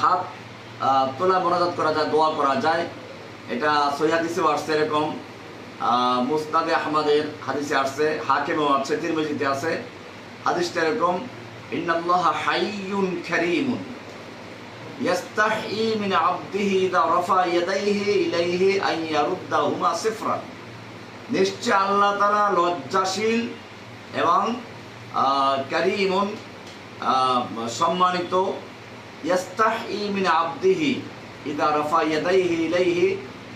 হাত তোলা, মোনাজাত করা যায়, দোয়া করা যায়। এটা সহিহাদিসে আসছে এরকম। মুস্তাদে আহমদের হাদিসে আসছে, হাকিমও আছে, তিরমিজিতে আছে। হাদিসটা এরকম, ইন্নাল্লাহ হাইয়ুন কারীমুন ইয়াস্তাহি মিন আবদিহি ইযা রাফা ইয়াদাইহি ইলাইহি আন ইয়ারুদ্দাহুমা সিফরান। নিশ্চয় আল্লাহ তাআলা লজ্জাশীল এবং কারীমুন সম্মানিত ইয়াস্তাহি মিন আবদিহি, ইদা রফা ইয়াদাইহি ইলাইহি,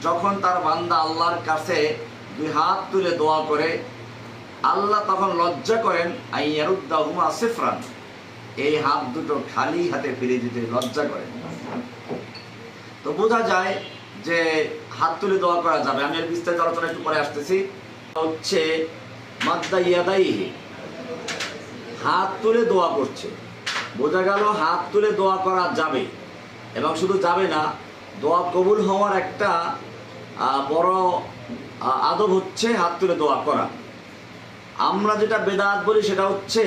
যখন তার বান্দা আল্লাহর কাছে দুই হাত তুলে দোয়া করে, আল্লাহ তখন লজ্জা করেন, আইয়ারুদ্দাহুমা সিফরান। এই হাত দুটো খালি হাতে ফিরে দিতে লজ্জা করেন তো বোঝা যায় যে হাত তুলে দোয়া করা যাবে। আমি এর বিস্তারিত আলোচনা একটু পরে আসতেছি। হচ্ছে মাদ্দা ইয়াদাইহি, হাত তুলে দোয়া করছে। বোঝা গেল হাত তুলে দোয়া করা যাবে। এবং শুধু যাবে না, দোয়া কবুল হওয়ার একটা বড় আদব হচ্ছে হাত তুলে দোয়া করা। আমরা যেটা বেদাত বলি সেটা হচ্ছে,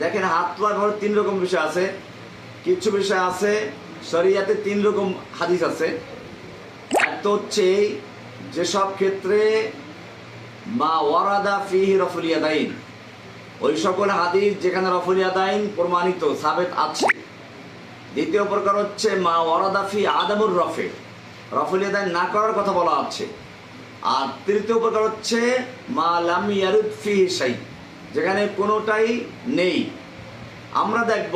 দেখেন হাত তোলার ব্যাপারে তিন রকম বিষয় আছে। কিছু বিষয় আছে, শরিয়াতে তিন রকম হাদিস আছে। একটা হচ্ছে যেসব ক্ষেত্রে, মা ওয়ারাদা ফিহি রফুলিয়াদাইন ওই সকল হাদিস যেখানে রফুলিয়াদাইন প্রমাণিত, সাবেত আছে। দ্বিতীয় প্রকার হচ্ছে, মা ওয়ারাদাফি আদামুর রফে। রফুলিয়াদাইন না করার কথা বলা আছে। আর তৃতীয় প্রকার হচ্ছে, মা লাম ইয়ারুদ ফি সাই যেখানে কোনোটাই নেই। আমরা দেখব,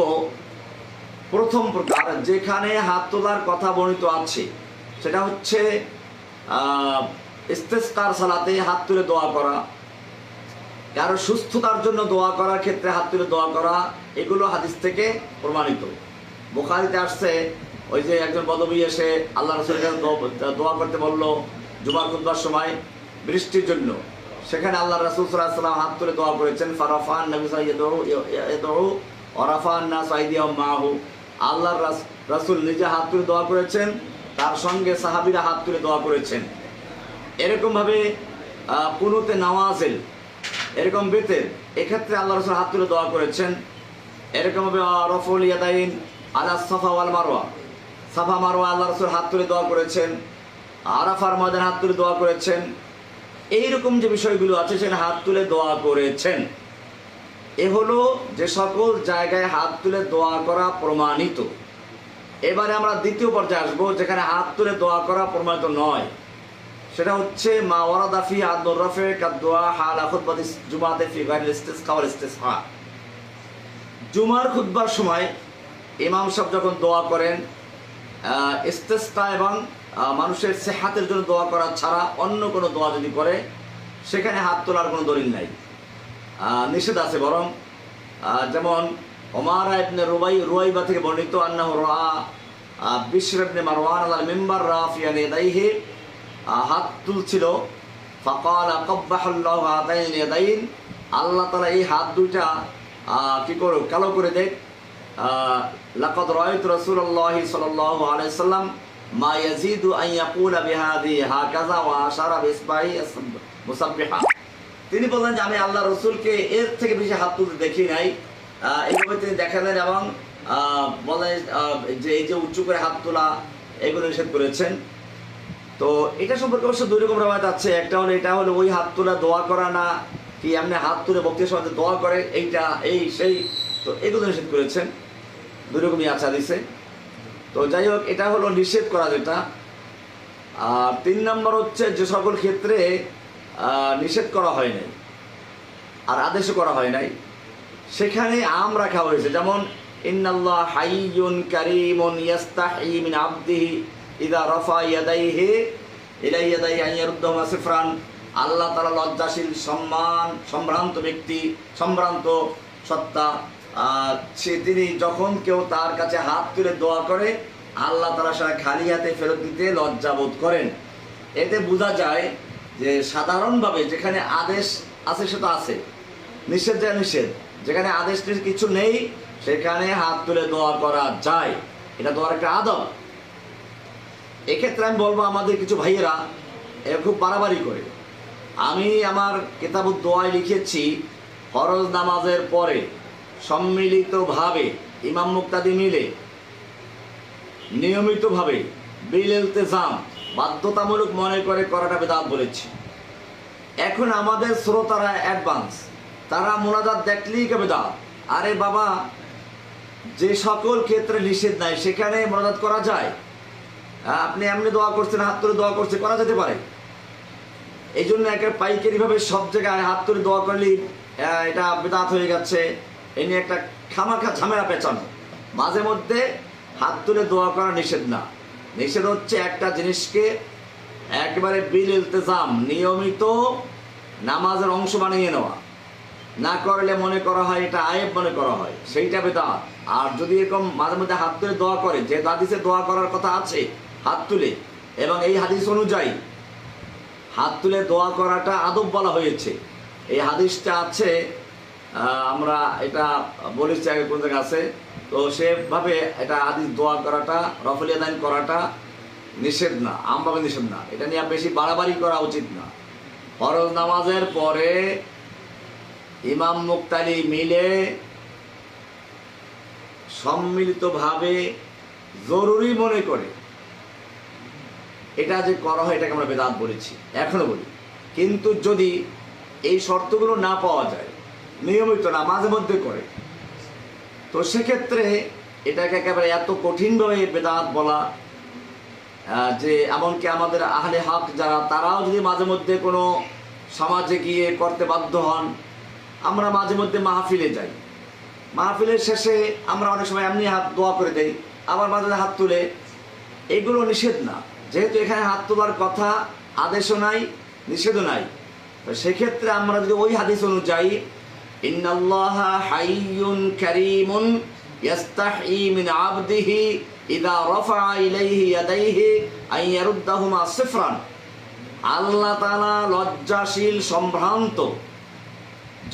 প্রথম প্রকার যেখানে হাত তোলার কথা বর্ণিত আছে, সেটা হচ্ছে ইস্তেস্কার সালাতে হাত তুলে দোয়া করা। কারও সুস্থতার জন্য দোয়া করার ক্ষেত্রে হাত তুলে দোয়া করা, এগুলো হাদিস থেকে প্রমাণিত। বোখারিতে আসছে, ওই যে একজন বদবী এসে আল্লাহ রসুলের দোয়া- করতে বলল, জুমার খুদ্বার সময় বৃষ্টির জন্য। সেখানে আল্লাহ রসুল সাল্লাম হাত তুলে দোয়া করেছেন, ফারাফান নবী না মাহু। আল্লাহ রাসুল নিজে হাত তুলে দোয়া করেছেন, তার সঙ্গে সাহাবিরা হাত তুলে দোয়া করেছেন। এরকমভাবে পুনুতে নওয়াজেল এরকম বেতের এক্ষেত্রে আল্লাহ রসুল হাত তুলে দোয়া করেছেন এরকমভাবে রফুল ইয়াদাইন আলা সাফা ওয়াল মারোয়া সাফা মারোয়া আল্লাহ রসুল হাত তুলে দোয়া করেছেন, আরাফার ময়দান হাত তুলে দোয়া করেছেন। এইরকম যে বিষয়গুলো আছে, সেখানে হাত তুলে দোয়া করেছেন। এ হলো যে সকল জায়গায় হাত তুলে দোয়া করা প্রমাণিত। এবারে আমরা দ্বিতীয় পর্যায়ে আসব, যেখানে হাত তুলে দোয়া করা প্রমাণিত নয়। সেটা হচ্ছে মা ওয়ারাদাফি আদুর রফে কাদুয়া হাল আখুদবাদি জুমাতে ফি গাইল ইস্তিসকা ওয়াল ইস্তিসহা জুমার খুতবার সময় ইমাম সাহেব যখন দোয়া করেন আহ, ইস্তেস্কা এবং মানুষের সেহাতের জন্য দোয়া করা ছাড়া অন্য কোনো দোয়া যদি করে সেখানে হাত তোলার কোনো দলিল নাই। নিষেধ আছে বরং যেমন ওমারা ইবনে রুবাই রুয়াইবা থেকে বর্ণিত আন্না রা বিশর ইবনে মারওয়ান আল মিম্বার রাফিয়ান আহ, হাত তুলছিল। ফাকাল আল্লাহ তালা এই হাত দুইটা কি করো কালো করে দেখ। আহ, লাকাদ রাআইতু রাসূলুল্লাহি সাল্লাল্লাহু আলাইহি সাল্লাম মা ইয়াজিদু আন ইয়াকুলা বিহাদি হাকাযা ওয়া আশারা বিসবাহি মুসাব্বিহা। তিনি বললেন যে আমি আল্লাহ রসুলকে এর থেকে বেশি হাত তুলতে দেখি নাই। এইভাবে তিনি দেখালেন এবং বলেন যে এই যে উঁচু করে হাত তোলা এগুলো নিষেধ করেছেন। তো এটা সম্পর্কে অবশ্য দুই রকম রেওয়ায়ত আছে। একটা হলো, এটা হলো ওই হাত তোলা দোয়া করা না, কি এমনি হাত তুলে বক্তের সময় দোয়া করে, এইটা, এই, সেই, তো এগুলো নিষেধ করেছেন। দুই রকমই আচ্ছা দিছে তো যাই হোক, এটা হলো নিষেধ করা যেটা। আর তিন নম্বর হচ্ছে যে সকল ক্ষেত্রে নিষেধ করা হয় নাই, আর আদেশও করা হয় নাই। সেখানে আম রাখা হয়েছে, যেমন, ইন্নাল্লাহ হাইয়ুন কারীমুন ইয়াস্তাহি মিন আবদিহি ইদা রফা ইয়াদাইহি আল্লাহ তাআলা লজ্জাশীল, সম্মান, সম্ভ্রান্ত ব্যক্তি, সম্ভ্রান্ত সত্তা। সে তিনি যখন কেউ তার কাছে হাত তুলে দোয়া করে, আল্লাহ তারা সেটা খালি হাতে ফেরত দিতে লজ্জাবোধ করেন। এতে বোঝা যায় যে সাধারণভাবে যেখানে আদেশ আছে সেটা আছে। নিষেধ যা নিষেধ। যেখানে আদেশ কিছু নেই, সেখানে হাত তুলে দোয়া করা যায়। এটা দোয়ার একটা আদব। এক্ষেত্রে আমি বলব আমাদের কিছু ভাইয়েরা খুব বাড়াবাড়ি করে। আমি আমার কেতাবুদ দোয়ায় লিখেছি, ফরজ নামাজের পরে সম্মিলিতভাবে, ইমাম মুক্তাদি মিলে, নিয়মিতভাবে বিল ইলতেজাম, বাধ্যতামূলক মনে করে করাটা বেদাত বলেছি। এখন আমাদের শ্রোতারা অ্যাডভান্স, তারা মোনাজাত দেখলেই কে বেদাত? আরে বাবা, যে সকল ক্ষেত্রে নিষেধ নাই, সেখানে মোনাজাত করা যায়? আপনি এমনি দোয়া করছেন হাত তুলে দোয়া করছে করা যেতে পারে। এই জন্য একে পাইকারিভাবে সব জায়গায় হাত তুলে দোয়া করলেই আহ, এটা বেদাত হয়ে যাচ্ছে। এ নিয়ে একটা খামাখা ঝামেলা পেঁচানো। মাঝে মধ্যে হাত তুলে দোয়া করা নিষেধ না। নিষেধ হচ্ছে একটা জিনিসকে একবারে বিল ইলতেজাম নিয়মিত নামাজের অংশ বানিয়ে নেওয়া। না করলে মনে করা হয় এটা আয়েব মনে করা হয় সেইটা বেদাত। আর যদি এরকম মাঝে মধ্যে হাত তুলে দোয়া করে যে হাদিসে দোয়া করার কথা আছে হাত তুলে এবং এই হাদিস অনুযায়ী হাত তুলে দোয়া করাটা আদব বলা হয়েছে। এই হাদিসটা আছে আমরা এটা বলেছি আগে কোন জায়গায় আছে। তো সেভাবে এটা হাদিস দোয়া করাটা রফলিয়া দান করাটা নিষেধ না আমভাবে নিষেধ না। এটা নিয়ে বেশি বাড়াবাড়ি করা উচিত না। ফরজ নামাজের পরে ইমাম মুক্তালি মিলে সম্মিলিতভাবে জরুরি মনে করে এটা যে করা হয়, এটাকে আমরা বেদাত বলেছি, এখনও বলি। কিন্তু যদি এই শর্তগুলো না পাওয়া যায়, নিয়মিত না মাঝে মধ্যে করে, তো সেক্ষেত্রে এটাকে একেবারে এত কঠিনভাবে বেদাত বলা যে এমনকি আমাদের আহলে হক যারা, তারাও যদি মাঝে মধ্যে কোনো সমাজে গিয়ে করতে বাধ্য হন, আমরা মাঝে মধ্যে মাহফিলে যাই। মাহফিলের শেষে আমরা অনেক সময় এমনি হাত দোয়া করে দেই, আবার মাঝে হাত তুলে, এগুলো নিষেধ না। যেহেতু এখানে হাত তোলার কথা, আদেশও নাই, নিষেধও নাই। সেক্ষেত্রে আমরা যদি ওই হাদিস অনুযায়ী হাইয়ুন আবদিহি ইদা রাফা ইলাইহি ইয়ারুদ্দাহুমা সিফরান। আল্লাহ লজ্জাশীল, সম্ভ্রান্ত।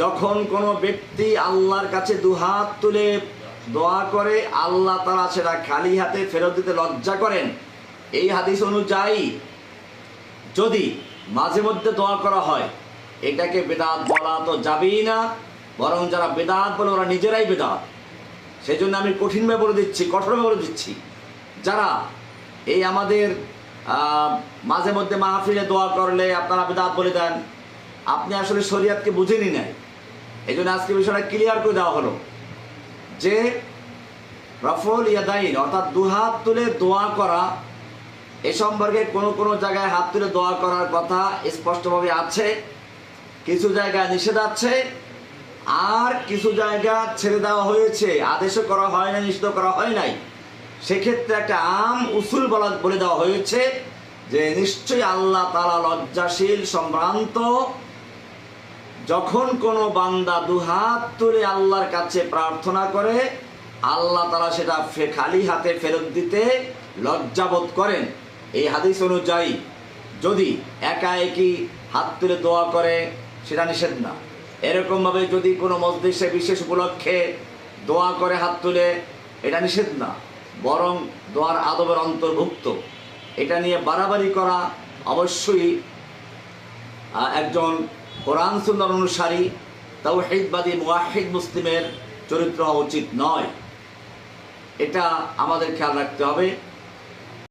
যখন কোনো ব্যক্তি আল্লাহর কাছে দুহাত তুলে দোয়া করে, আল্লাহ তারা সেটা খালি হাতে ফেরত দিতে লজ্জা করেন। এই হাদিস অনুযায়ী যদি মাঝে মধ্যে দোয়া করা হয়, এটাকে বেদাত বলা তো যাবেই না, বরং যারা বেদাত বলে ওরা নিজেরাই বেদাত। সেই জন্য আমি কঠিনভাবে বলে দিচ্ছি কঠোরভাবে বলে দিচ্ছি। যারা এই আমাদের মাঝে মধ্যে মাহফিলে দোয়া করলে আপনারা বেদাত বলে দেন, আপনি আসলে শরিয়াতকে বুঝেনি নাই। এই জন্য আজকে বিষয়টা ক্লিয়ার করে দেওয়া হলো যে রফল ইয়াদাইন, অর্থাৎ দুহাত তুলে দোয়া করা এ সম্পর্কে কোনো কোনো জায়গায় হাত তুলে দোয়া করার কথা স্পষ্টভাবে আছে, কিছু জায়গায় নিষেধ আছে, আর কিছু জায়গা ছেড়ে দেওয়া হয়েছে, আদেশও করা হয় না নিষিদ্ধ করা হয় নাই। সেক্ষেত্রে একটা আম উসুল বলা বলে দেওয়া হয়েছে যে, নিশ্চয়ই আল্লাহ তালা লজ্জাশীল সম্ভ্রান্ত, যখন কোনো বান্দা দুহাত তুলে আল্লাহর কাছে প্রার্থনা করে, আল্লাহ তারা সেটা খালি হাতে ফেরত দিতে লজ্জাবোধ করেন। এই হাদিস অনুযায়ী যদি একা একই হাত তুলে দোয়া করে, সেটা নিষেধ না। এরকমভাবে যদি কোনো মসজিদে বিশেষ উপলক্ষে দোয়া করে হাত তুলে, এটা নিষেধ না। বরং দোয়ার আদবের অন্তর্ভুক্ত। এটা নিয়ে বাড়াবাড়ি করা অবশ্যই একজন কোরআন সুন্দর অনুসারী তাও তাওহিদবাদী মুয়াহিদ মুসলিমের চরিত্র হওয়া উচিত নয়। এটা আমাদের খেয়াল রাখতে হবে।